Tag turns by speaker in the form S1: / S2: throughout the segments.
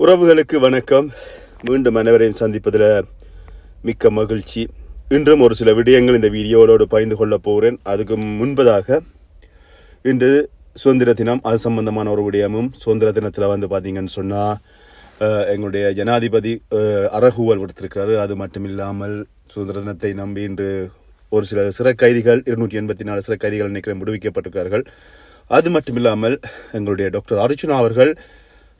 S1: உறவுகளுக்கு வணக்கம். மீண்டும் அனைவரையும் சந்திப்பதில் மிக்க மகிழ்ச்சி. இன்றும் ஒரு சில விடயங்கள் இந்த வீடியோவோடு பகிர்ந்து கொள்ளப் போகிறேன். அதுக்கு முன்பதாக இன்று சுதந்திர தினம் அது சம்பந்தமான ஒரு விடயமும் சுதந்திர தினத்தில் வந்து பார்த்தீங்கன்னு சொன்னால் எங்களுடைய ஜனாதிபதி அஹ், அறகூவல் விடுத்திருக்கிறாரு அது மட்டும் இல்லாமல் சுதந்திர தினத்தை நம்பி இன்று ஒரு சில சிறை கைதிகள் இருநூற்றி எண்பத்தி நாலு சிறை கைதிகள் நினைக்கிறேன் விடுவிக்கப்பட்டிருக்கிறார்கள். அது மட்டும் இல்லாமல் எங்களுடைய டாக்டர் அர்ஜுனா அவர்கள்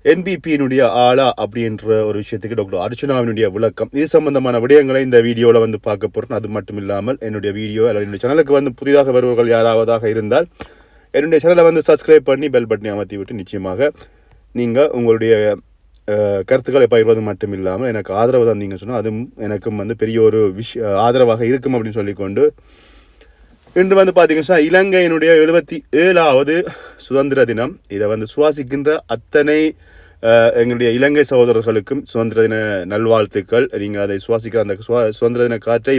S1: என்பிபியினுடைய ஆளா அப்படின்ற ஒரு விஷயத்துக்கு டாக்டர் அர்ச்சனாவினுடைய விளக்கம். இது சம்பந்தமான விடயங்களை இந்த வீடியோவில் வந்து பார்க்க போகிறோம் அது மட்டும் இல்லாமல் என்னுடைய வீடியோ அல்லது என்னுடைய சேனலுக்கு வந்து புதிதாக வருபவர்கள் யாராவதாக இருந்தால் என்னுடைய சேனலை வந்து சப்ஸ்கிரைப் பண்ணி பெல் பட்டனை அமர்த்தி விட்டு நிச்சயமாக நீங்கள் உங்களுடைய கருத்துக்களை பகிர்வது மட்டும் இல்லாமல் எனக்கு ஆதரவு தந்தீங்கன்னு சொன்னால் அதுவும் எனக்கும் வந்து பெரிய ஒரு விஷ ஆதரவாக இருக்கும் அப்படின்னு சொல்லிக்கொண்டு இன்று வந்து பார்த்தீங்கன்னா இலங்கையினுடைய எழுபத்தி ஏழாவது சுதந்திர தினம். இதை வந்து சுவாசிக்கின்ற அத்தனை எங்களுடைய இலங்கை சகோதரர்களுக்கும் சுதந்திர தின நல்வாழ்த்துக்கள். நீங்கள் அதை சுவாசிக்கிற அந்த சுவா சுதந்திர தின காற்றை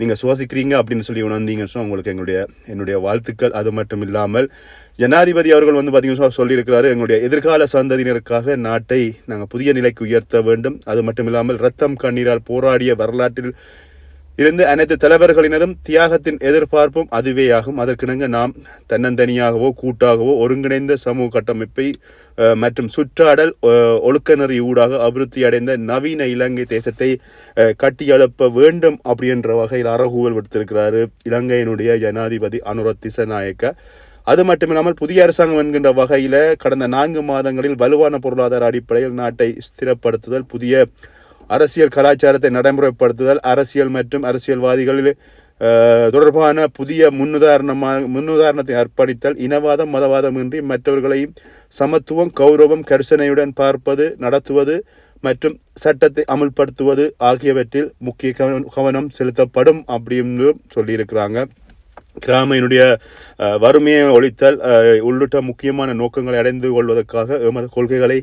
S1: நீங்கள் சுவாசிக்கிறீங்க அப்படின்னு சொல்லி உணர்ந்தீங்கன்னு சொன்னா உங்களுக்கு எங்களுடைய என்னுடைய வாழ்த்துக்கள். அது மட்டும் இல்லாமல் ஜனாதிபதி அவர்கள் வந்து பார்த்தீங்கன்னா சொல்லியிருக்கிறாரு எங்களுடைய எதிர்கால சந்ததியினருக்காக நாட்டை நாங்கள் புதிய நிலைக்கு உயர்த்த வேண்டும். அது மட்டும் இல்லாமல் ரத்தம் கண்ணீரால் போராடிய வரலாற்றில் இருந்து அனைத்து தலைவர்களினதும் தியாகத்தின் எதிர்பார்ப்பும் அதுவேயாகும். அதற்கிணங்க நாம் தன்னந்தனியாகவோ கூட்டாகவோ ஒருங்கிணைந்த சமூக கட்டமைப்பை மற்றும் சுற்றாடல் ஒழுக்க நெறி ஊடாக அபிவிருத்தி அடைந்த நவீன இலங்கை தேசத்தை கட்டியெழுப்ப வேண்டும் அப்படின்ற வகையில் அறகூவல் விடுத்திருக்கிறாரு இலங்கையினுடைய ஜனாதிபதி அனுர திசநாயக்க. அது மட்டுமில்லாமல் புதிய அரசாங்கம் என்கின்ற வகையில் கடந்த நான்கு மாதங்களில் வலுவான பொருளாதார அடிப்படையில் நாட்டை ஸ்திரப்படுத்துதல் புதிய அரசியல் கலாச்சாரத்தை நடைமுறைப்படுத்துதல் அரசியல் மற்றும் அரசியல்வாதிகளில் தொடர்பான புதிய முன்னுதாரணமாக முன்னுதாரணத்தை அர்ப்பணித்தல் இனவாதம் மதவாதமின்றி மற்றவர்களையும் சமத்துவம் கௌரவம் கரிசனையுடன் பார்ப்பது நடத்துவது மற்றும் சட்டத்தை அமுல்படுத்துவது ஆகியவற்றில் முக்கிய கவனம் கவனம் செலுத்தப்படும் அப்படின்னு சொல்லியிருக்கிறாங்க. கிராமையினுடைய வறுமையை ஒழித்தல் உள்ளிட்ட முக்கியமான நோக்கங்களை அடைந்து கொள்வதற்காக எமது கொள்கைகளை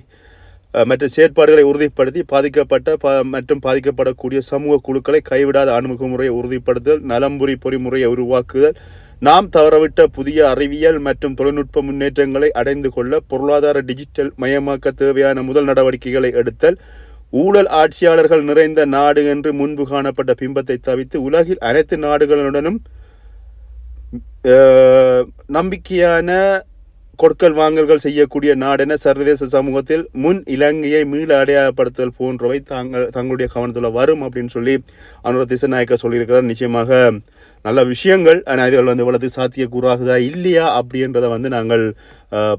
S1: மற்ற மற்றும் செயற்பாடுகளை உறுதிப்படுத்தி பாதிக்கப்பட்ட ப மற்றும் பாதிக்கப்படக்கூடிய சமூக குழுக்களை கைவிடாத அணுகுமுறையை உறுதிப்படுத்துதல் நலம்புரி பொறிமுறையை உருவாக்குதல் நாம் தவறவிட்ட புதிய அறிவியல் மற்றும் தொழில்நுட்ப முன்னேற்றங்களை அடைந்து கொள்ள பொருளாதார டிஜிட்டல் மயமாக்க தேவையான முதல் நடவடிக்கைகளை எடுத்தல் ஊழல் ஆட்சியாளர்கள் நிறைந்த நாடு என்று முன்பு காணப்பட்ட பிம்பத்தை தவித்து உலகில் அனைத்து நாடுகளுடனும் நம்பிக்கையான கொடுக்கல் வாங்கல்கள் செய்யக்கூடிய நாடென சர்வதேச சமூகத்தில் முன் இலங்கையை மீள அடையாளப்படுத்தல் போன்றவை தாங்கள் தங்களுடைய கவனத்தில் வரும் அப்படின்னு சொல்லி அனுர திசநாயக்க சொல்லியிருக்கிறார். நிச்சயமாக நல்ல விஷயங்கள் ஆனால் இதுகள் வந்து இவ்வளவு சாத்தியக்கூறாகுதா இல்லையா அப்படின்றத வந்து நாங்கள்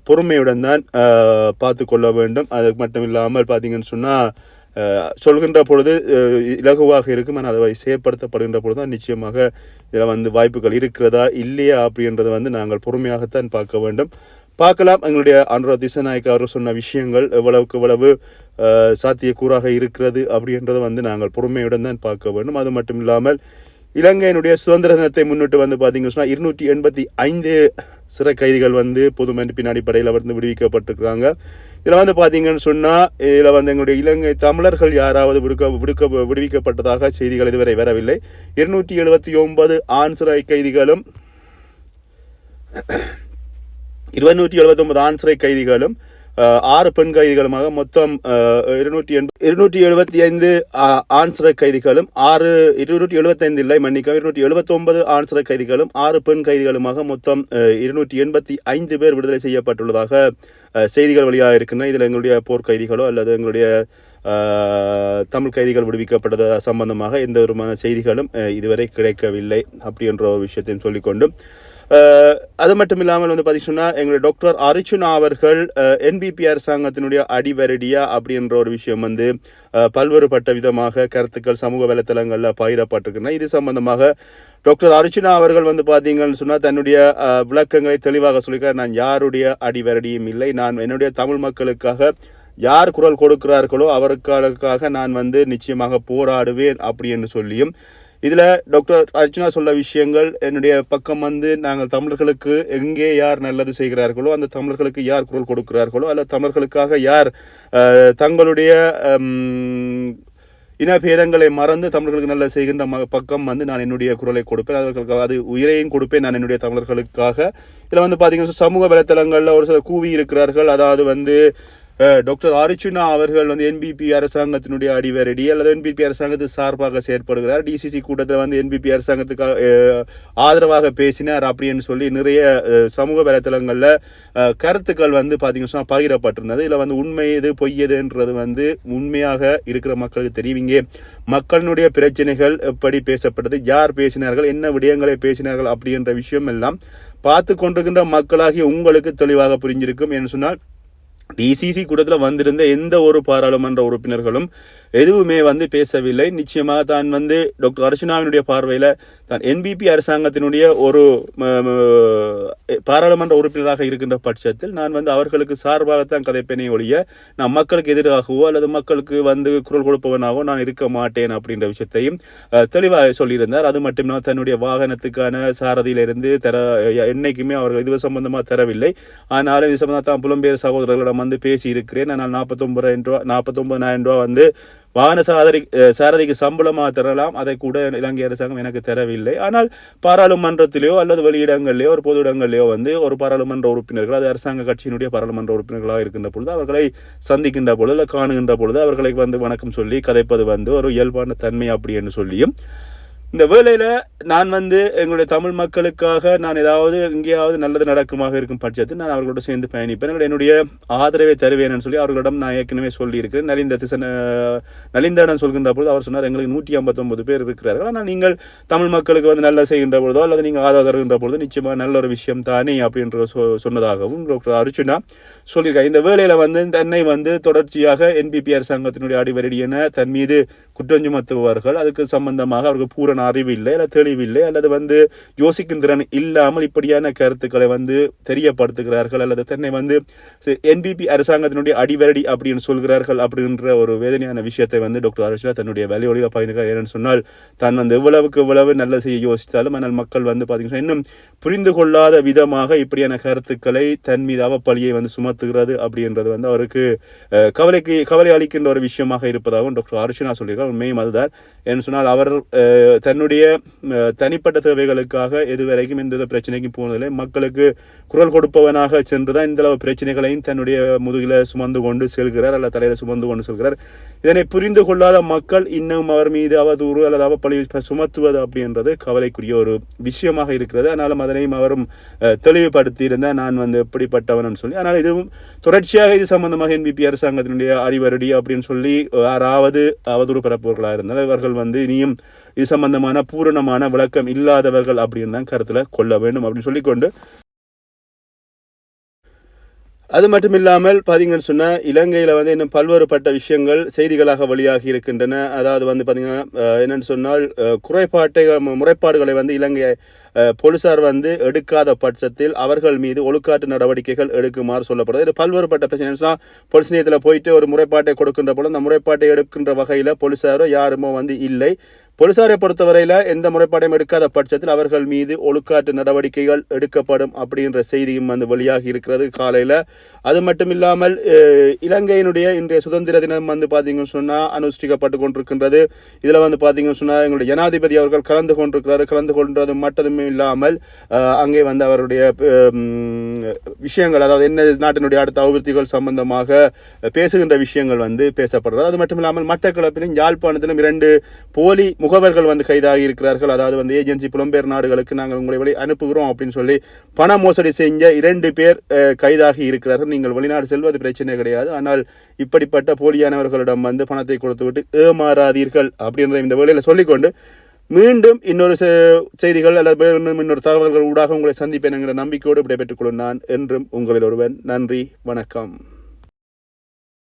S1: பொறுமையுடன் தான் பார்த்து கொள்ள வேண்டும். அது மட்டும் இல்லாமல் பார்த்தீங்கன்னு சொன்னால் சொல்கின்ற பொழுது இலகுவாக இருக்கும் ஆனால் அதை செயற்படுத்தப்படுகின்ற பொழுது தான் நிச்சயமாக இதில் வந்து வாய்ப்புகள் இருக்கிறதா இல்லையா அப்படின்றத வந்து நாங்கள் பொறுமையாகத்தான் பார்க்க வேண்டும். பார்க்கலாம். எங்களுடைய அனுரா திசநாயக்க அவர் சொன்ன விஷயங்கள் எவ்வளவுக்கு எவ்வளவு சாத்தியக்கூறாக இருக்கிறது அப்படின்றத வந்து நாங்கள் பொறுமையுடன் தான் பார்க்க வேண்டும். அது மட்டும் இல்லாமல் இலங்கையினுடைய சுதந்திர தினத்தை முன்னிட்டு வந்து பார்த்தீங்கன்னு சொன்னால் இருநூற்றி எண்பத்தி ஐந்து சிறை கைதிகள் வந்து பொது மன்னிப்பின் அடிப்படையில் வந்து விடுவிக்கப்பட்டிருக்கிறாங்க. இதில் வந்து பார்த்தீங்கன்னு சொன்னால் இதில் வந்து எங்களுடைய இலங்கை தமிழர்கள் யாராவது விடுக்க விடுக்க விடுவிக்கப்பட்டதாக செய்திகள் இதுவரை வரவில்லை. இருநூற்றி எழுபத்தி ஒன்பது ஆண் சிறை கைதிகளும் இருநூற்றி எழுபத்தொன்பது ஆண் சிறை கைதிகளும் ஆறு பெண் கைதிகளுமாக மொத்தம் இருநூற்றி எண் இருநூற்றி எழுபத்தி ஐந்து ஆண் சிறை கைதிகளும் ஆறு இருநூற்றி எழுபத்தைந்து இல்லை மன்னிக்க இருநூற்றி எழுபத்தொன்பது ஆண் சிறை கைதிகளும் ஆறு பெண் கைதிகளுமாக மொத்தம் இருநூற்றி எண்பத்தி ஐந்து பேர் விடுதலை செய்யப்பட்டுள்ளதாக செய்திகள் வழியாக இருக்கின்றன. இதில் எங்களுடைய போர்க்கைதிகளோ அல்லது எங்களுடைய தமிழ் கைதிகள் விடுவிக்கப்பட்டது சம்பந்தமாக எந்த விதமான செய்திகளும் இதுவரை கிடைக்கவில்லை அப்படி என்ற ஒரு விஷயத்தையும் சொல்லிக்கொண்டு அது மட்டும் இல்லாமல் வந்து பார்த்தீங்கன்னா எங்களுடைய டாக்டர் அரிச்சுனா அவர்கள் என்பிபி அரசாங்கத்தினுடைய அடிவரடியா அப்படின்ற ஒரு விஷயம் வந்து பல்வேறுபட்ட விதமாக கருத்துக்கள் சமூக வலைத்தளங்களில் பகிரப்பட்டிருக்கின்றன இது சம்பந்தமாக டாக்டர் அர்ச்சுனா அவர்கள் வந்து பார்த்தீங்கன்னு சொன்னால் தன்னுடைய விளக்கங்களை தெளிவாக சொல்லியிருக்கார். நான் யாருடைய அடிவரடியும் இல்லை. நான் என்னுடைய தமிழ் மக்களுக்காக யார் குரல் கொடுக்கிறார்களோ அவர்களுக்காக நான் வந்து நிச்சயமாக போராடுவேன் அப்படி என்று சொல்லியும் இதில் டாக்டர் அர்ச்சனா சொல்ல விஷயங்கள் என்னுடைய பக்கம் வந்து நாங்கள் தமிழர்களுக்கு எங்கே யார் நல்லது செய்கிறார்களோ அந்த தமிழர்களுக்கு யார் குரல் கொடுக்கிறார்களோ அல்ல தமிழர்களுக்காக யார் தங்களுடைய இனபேதங்களை மறந்து தமிழர்களுக்கு நல்ல செய்கின்ற ம பக்கம் வந்து நான் என்னுடைய குரலை கொடுப்பேன். அவர்களுக்கு அது உயிரையும் கொடுப்பேன் நான் என்னுடைய தமிழர்களுக்காக. இதில் வந்து பார்த்தீங்கன்னா சமூக வலைத்தளங்களில் ஒரு சில கூவி இருக்கிறார்கள். அதாவது வந்து டாக்டர் அர்ச்சுனா அவர்கள் வந்து என்பிபி அரசாங்கத்தினுடைய அடிவரடி அல்லது என்பிபி அரசாங்கத்துக்கு சார்பாக செயற்படுகிறார். டிசிசி கூட்டத்தில் வந்து என்பிபி அரசாங்கத்துக்கு ஆதரவாக பேசினார் அப்படின்னு சொல்லி நிறைய சமூக வலைத்தளங்களில் கருத்துக்கள் வந்து பார்த்தீங்கன்னா பகிரப்பட்டிருந்தது. இதில் வந்து உண்மை எது பொய் எதுன்றது வந்து உண்மையாக இருக்கிற மக்களுக்கு தெரிவிங்க. மக்களினுடைய பிரச்சனைகள் எப்படி பேசப்பட்டது. யார் பேசினார்கள் என்ன விடயங்களை பேசினார்கள் அப்படின்ற விஷயம் எல்லாம் பார்த்து கொண்டிருக்கின்ற மக்களாகிய உங்களுக்கு தெளிவாக புரிஞ்சிருக்கும். என்று சொன்னால் டிசிசி கூட்டத்தில் வந்திருந்த எந்த ஒரு பாராளுமன்ற உறுப்பினர்களும் எதுவுமே வந்து பேசவில்லை. நிச்சயமாக தான் வந்து டாக்டர் அர்ச்சனாவினுடைய பார்வையில் தான் என்பிபி அரசாங்கத்தினுடைய ஒரு பாராளுமன்ற உறுப்பினராக இருக்கின்ற பட்சத்தில் நான் வந்து அவர்களுக்கு சார்பாகத்தான் கதைப்பேனே ஒழிய நான் மக்களுக்கு எதிராகவோ அல்லது மக்களுக்கு வந்து குரல் கொடுப்பவனாகவோ நான் இருக்க மாட்டேன் அப்படின்ற விஷயத்தையும் தெளிவாக சொல்லியிருந்தார். அது மட்டுமில்லாமல் தன்னுடைய வாகனத்துக்கான சாரதியிலிருந்து தர என்னைக்குமே அவர்கள் இது சம்பந்தமாக தரவில்லை. ஆனாலும் இது சம்பந்தமாக தான் புலம்பெயர் சகோதரர்களிடம் வந்து பேசி இருக்கிறேன் நான் நாற்பத்தொம்பதாயிரம் ரூபா நாற்பத்தொம்பதாயிரம் ரூபா வந்து வாகன சாரதி சாரதிக்கு சம்பளமாக தரலாம். அதை கூட இலங்கை அரசாங்கம் எனக்கு தரவில்லை. ஆனால் பாராளுமன்றத்திலேயோ அல்லது வெளியிடங்களிலேயோ ஒரு பொது இடங்களிலேயோ வந்து ஒரு பாராளுமன்ற உறுப்பினர்கள் அது அரசாங்க கட்சியினுடைய பாராளுமன்ற உறுப்பினர்களாக இருக்கின்ற பொழுது அவர்களை சந்திக்கின்ற பொழுது இல்லை காணுகின்ற பொழுது அவர்களை வந்து வணக்கம் சொல்லி கதைப்பது வந்து ஒரு இயல்பான தன்மை அப்படி என்று சொல்லியும் இந்த வேலையில் நான் வந்து எங்களுடைய தமிழ் மக்களுக்காக நான் ஏதாவது எங்கேயாவது நல்லது நடக்குமாக இருக்கும் பட்சத்தில் நான் அவர்களோட சேர்ந்து பயணிப்பேன். என்னுடைய ஆதரவை தருவேன்னு சொல்லி அவர்களிடம் நான் ஏற்கனவே சொல்லியிருக்கிறேன். நலிந்த திசன நலிந்தடன் சொல்கின்ற பொழுது அவர் சொன்னார் எங்களுக்கு நூற்றி ஐம்பத்தொம்பது பேர் இருக்கிறார்கள். ஆனால் நீங்கள் தமிழ் மக்களுக்கு வந்து நல்ல செய்கின்ற பொழுதோ அல்லது நீங்கள் ஆதரவு தருகின்ற பொழுது நிச்சயமாக நல்ல ஒரு விஷயம் தானே அப்படின்ற சொ சொன்னதாகவும் டாக்டர் அர்ஜுனா சொல்லியிருக்காங்க இந்த வேலையில் வந்து தன்னை வந்து தொடர்ச்சியாக என்பிபி அரசாங்கத்தினுடைய அடிவரடி என தன் மீது குற்றம் சுமத்துபவர்கள் அதுக்கு சம்பந்தமாக அவருக்கு பூரண அறிவு இல்லை அல்லது தெளிவில்லை அல்லது வந்து யோசிக்கும் திறன் இல்லாமல் இப்படியான கருத்துக்களை வந்து தெரியப்படுத்துகிறார்கள் அல்லது தன்னை வந்து என்பிபி அரசாங்கத்தினுடைய அடிவரடி அப்படின்னு சொல்கிறார்கள் அப்படின்ற ஒரு வேதனையான விஷயத்தை வந்து டாக்டர் அர்ச்சனா தன்னுடைய வேலையொலியில் பகிர்ந்துக்கிறார். ஏன்னு சொன்னால் தான் வந்து எவ்வளவுக்கு எவ்வளவு நல்ல செய்ய யோசித்தாலும் ஆனால் மக்கள் வந்து பார்த்தீங்கன்னா இன்னும் புரிந்து கொள்ளாத விதமாக இப்படியான கருத்துக்களை தன் மீது அவப்பழியை வந்து சுமத்துகிறது அப்படின்றது வந்து அவருக்கு கவலைக்கு கவலை அளிக்கின்ற ஒரு விஷயமாக இருப்பதாகவும் டாக்டர் அர்ச்சனா சொல்லியிருக்கார் உண்மையும் அதுதான். என்று சொன்னால் அவர் அஹ், தன்னுடைய தனிப்பட்ட தேவைகளுக்காக எதுவரைக்கும் எந்த வித பிரச்சனைக்கும் போனதில்லை. மக்களுக்கு குரல் கொடுப்பவனாக சென்று தான் இந்த அளவு பிரச்சனைகளையும் தன்னுடைய முதுகில் சுமந்து கொண்டு செல்கிறார் அல்ல தலையில் சுமந்து கொண்டு செல்கிறார். இதனை புரிந்து கொள்ளாத மக்கள் இன்னும் அவர் மீது அவதூறு அல்லது அவப்பழி சுமத்துவது அப்படின்றது கவலைக்குரிய ஒரு விஷயமாக இருக்கிறது. ஆனாலும் அதனையும் அவரும் அஹ், தெளிவுபடுத்தியிருந்தால் நான் வந்து எப்படிப்பட்டவன் சொல்லி. ஆனால் இதுவும் தொடர்ச்சியாக இது சம்பந்தமாக என்பிபி அரசாங்கத்தினுடைய அறிவரடி அப்படின்னு சொல்லி யாராவது அவதூறு பரப்புவர்களாக இருந்தால் இவர்கள் வந்து இனியும் இது சம்பந்தம் சம்பந்தமான பூரணமான விளக்கம் இல்லாதவர்கள் அப்படின்னு தான் கருத்தில் கொள்ள வேண்டும் அப்படின்னு சொல்லிக்கொண்டு அது மட்டும் இல்லாமல் பார்த்தீங்கன்னு சொன்னால் இலங்கையில் வந்து இன்னும் பல்வேறுபட்ட விஷயங்கள் செய்திகளாக வெளியாகி இருக்கின்றன. அதாவது வந்து பார்த்தீங்கன்னா என்னென்னு சொன்னால் குறைபாட்டை முறைப்பாடுகளை வந்து இலங்கை போலீசார் வந்து எடுக்காத பட்சத்தில் அவர்கள் மீது ஒழுக்காட்டு நடவடிக்கைகள் எடுக்குமாறு சொல்லப்படுது. இது பல்வேறுபட்ட பிரச்சனை போலீஸ் நிலையத்தில் போயிட்டு ஒரு முறைப்பாட்டை கொடுக்கின்ற போல அந்த முறைப்பாட்டை எடுக்கின்ற வகையில் போலீசாரோ யாருமோ வந்து இல்லை. போலீசாரை பொறுத்தவரையில் எந்த முறைப்பாடையும் எடுக்காத பட்சத்தில் அவர்கள் மீது ஒழுக்காட்டு நடவடிக்கைகள் எடுக்கப்படும் அப்படின்ற செய்தியும் வந்து வெளியாகி இருக்கிறது காலையில். அது மட்டும் இல்லாமல் இலங்கையினுடைய இன்றைய சுதந்திர தினம் வந்து பார்த்தீங்கன்னு சொன்னால் அனுஷ்டிக்கப்பட்டு கொண்டிருக்கின்றது. இதில் வந்து பார்த்தீங்கன்னு சொன்னால் எங்களுடைய ஜனாதிபதி அவர்கள் கலந்து கொண்டிருக்கிறாரு. கலந்து கொண்டது மட்டுமே இல்லாமல் அங்கே வந்து அவருடைய விஷயங்கள் அதாவது என்ன நாட்டினுடைய அடுத்த அபிவிருத்திகள் சம்பந்தமாக பேசுகின்ற விஷயங்கள் வந்து பேசப்படுறது அது மட்டும் இல்லாமல் மட்டக்களப்பிலும் யாழ்ப்பாணத்திலும் இரண்டு போலி முகவர்கள் வந்து கைதாகி இருக்கிறார்கள். அதாவது வந்து ஏஜென்சி புலம்பெயர் நாடுகளுக்கு நாங்கள் உங்களை வழி அனுப்புகிறோம் அப்படின்னு சொல்லி பண மோசடி செஞ்ச இரண்டு பேர் கைதாகி இருக்கிறார்கள். நீங்கள் வெளிநாடு செல்வது பிரச்சனை கிடையாது. ஆனால் இப்படிப்பட்ட போலியானவர்களிடம் வந்து பணத்தை கொடுத்துவிட்டு ஏமாறாதீர்கள் அப்படின்றத இந்த வேலையில் சொல்லிக்கொண்டு மீண்டும் இன்னொரு செ- செய்திகள் அல்லது இன்னும் இன்னொரு தகவல்கள் ஊடாக உங்களை சந்திப்பேன் என்கிற நம்பிக்கையோடு விடைபெற்றுக் கொள்ளும் நான் என்றும் உங்களில் ஒருவன். நன்றி. வணக்கம்.